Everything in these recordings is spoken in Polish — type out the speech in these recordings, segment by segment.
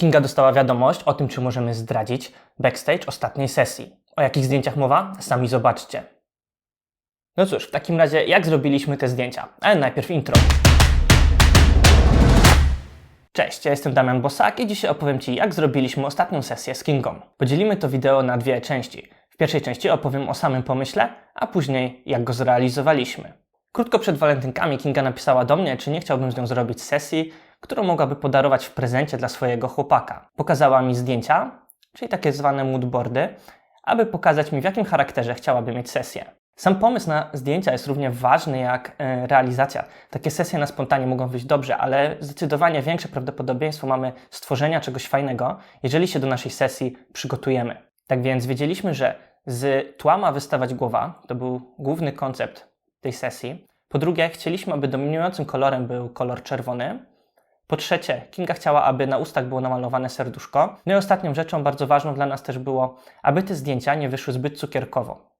Kinga dostała wiadomość o tym, czy możemy zdradzić backstage ostatniej sesji. O jakich zdjęciach mowa? Sami zobaczcie. No cóż, w takim razie jak zrobiliśmy te zdjęcia? Ale najpierw intro. Cześć, ja jestem Damian Bosak i dzisiaj opowiem Ci, jak zrobiliśmy ostatnią sesję z Kingą. Podzielimy to wideo na dwie części. W pierwszej części opowiem o samym pomyśle, a później jak go zrealizowaliśmy. Krótko przed walentynkami Kinga napisała do mnie, czy nie chciałbym z nią zrobić sesji, którą mogłaby podarować w prezencie dla swojego chłopaka. Pokazała mi zdjęcia, czyli takie zwane moodboardy, aby pokazać mi w jakim charakterze chciałaby mieć sesję. Sam pomysł na zdjęcia jest równie ważny jak e, realizacja. Takie sesje na spontanie mogą wyjść dobrze, ale zdecydowanie większe prawdopodobieństwo mamy stworzenia czegoś fajnego, jeżeli się do naszej sesji przygotujemy. Tak więc wiedzieliśmy, że z tła ma wystawać głowa, to był główny koncept tej sesji. Po drugie, chcieliśmy, aby dominującym kolorem był kolor czerwony. Po trzecie, Kinga chciała, aby na ustach było namalowane serduszko. No i ostatnią rzeczą, bardzo ważną dla nas też było, aby te zdjęcia nie wyszły zbyt cukierkowo.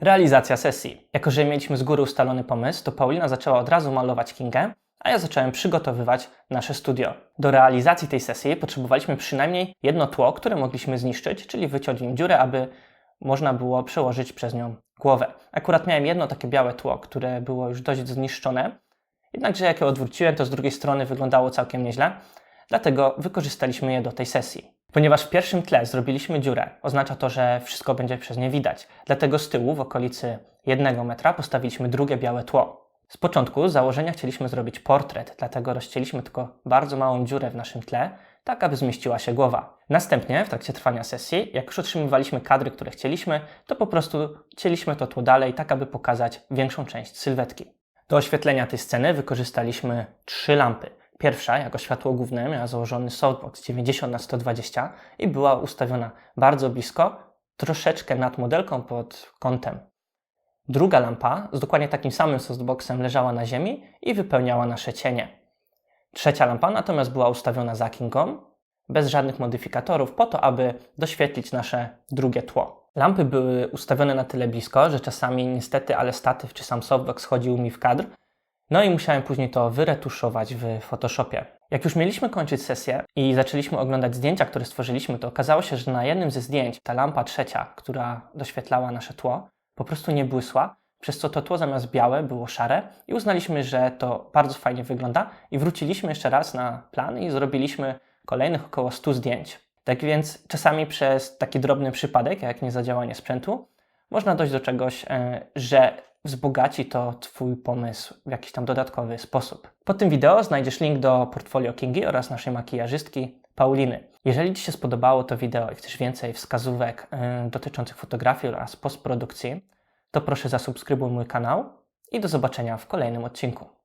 Realizacja sesji. Jako, że mieliśmy z góry ustalony pomysł, to Paulina zaczęła od razu malować Kingę, a ja zacząłem przygotowywać nasze studio. Do realizacji tej sesji potrzebowaliśmy przynajmniej jedno tło, które mogliśmy zniszczyć, czyli wyciąć w nim dziurę, aby można było przełożyć przez nią głowę. Akurat miałem jedno takie białe tło, które było już dość zniszczone, jednakże jak je odwróciłem, to z drugiej strony wyglądało całkiem nieźle, dlatego wykorzystaliśmy je do tej sesji. Ponieważ w pierwszym tle zrobiliśmy dziurę, oznacza to, że wszystko będzie przez nie widać. Dlatego z tyłu, w okolicy jednego metra, postawiliśmy drugie białe tło. Z początku z założenia chcieliśmy zrobić portret, dlatego rozcięliśmy tylko bardzo małą dziurę w naszym tle, tak aby zmieściła się głowa. Następnie, w trakcie trwania sesji, jak już otrzymywaliśmy kadry, które chcieliśmy, to po prostu cięliśmy to tło dalej, tak aby pokazać większą część sylwetki. Do oświetlenia tej sceny wykorzystaliśmy trzy lampy. Pierwsza, jako światło główne, miała założony softbox 90 na 120 i była ustawiona bardzo blisko, troszeczkę nad modelką pod kątem. Druga lampa z dokładnie takim samym softboxem leżała na ziemi i wypełniała nasze cienie. Trzecia lampa natomiast była ustawiona za Kingą, bez żadnych modyfikatorów, po to, aby doświetlić nasze drugie tło. Lampy były ustawione na tyle blisko, że czasami niestety, ale statyw czy sam softbox schodził mi w kadr, no i musiałem później to wyretuszować w Photoshopie. Jak już mieliśmy kończyć sesję i zaczęliśmy oglądać zdjęcia, które stworzyliśmy, to okazało się, że na jednym ze zdjęć ta lampa trzecia, która doświetlała nasze tło, po prostu nie błysła, przez co to tło zamiast białe było szare i uznaliśmy, że to bardzo fajnie wygląda i wróciliśmy jeszcze raz na plan i zrobiliśmy kolejnych około 100 zdjęć. Tak więc czasami przez taki drobny przypadek, jak niezadziałanie sprzętu, można dojść do czegoś, e, że wzbogaci to Twój pomysł w jakiś tam dodatkowy sposób. Pod tym wideo znajdziesz link do portfolio Kingi oraz naszej makijażystki Pauliny. Jeżeli Ci się spodobało to wideo i chcesz więcej wskazówek y, dotyczących fotografii oraz postprodukcji, to proszę zasubskrybuj mój kanał i do zobaczenia w kolejnym odcinku.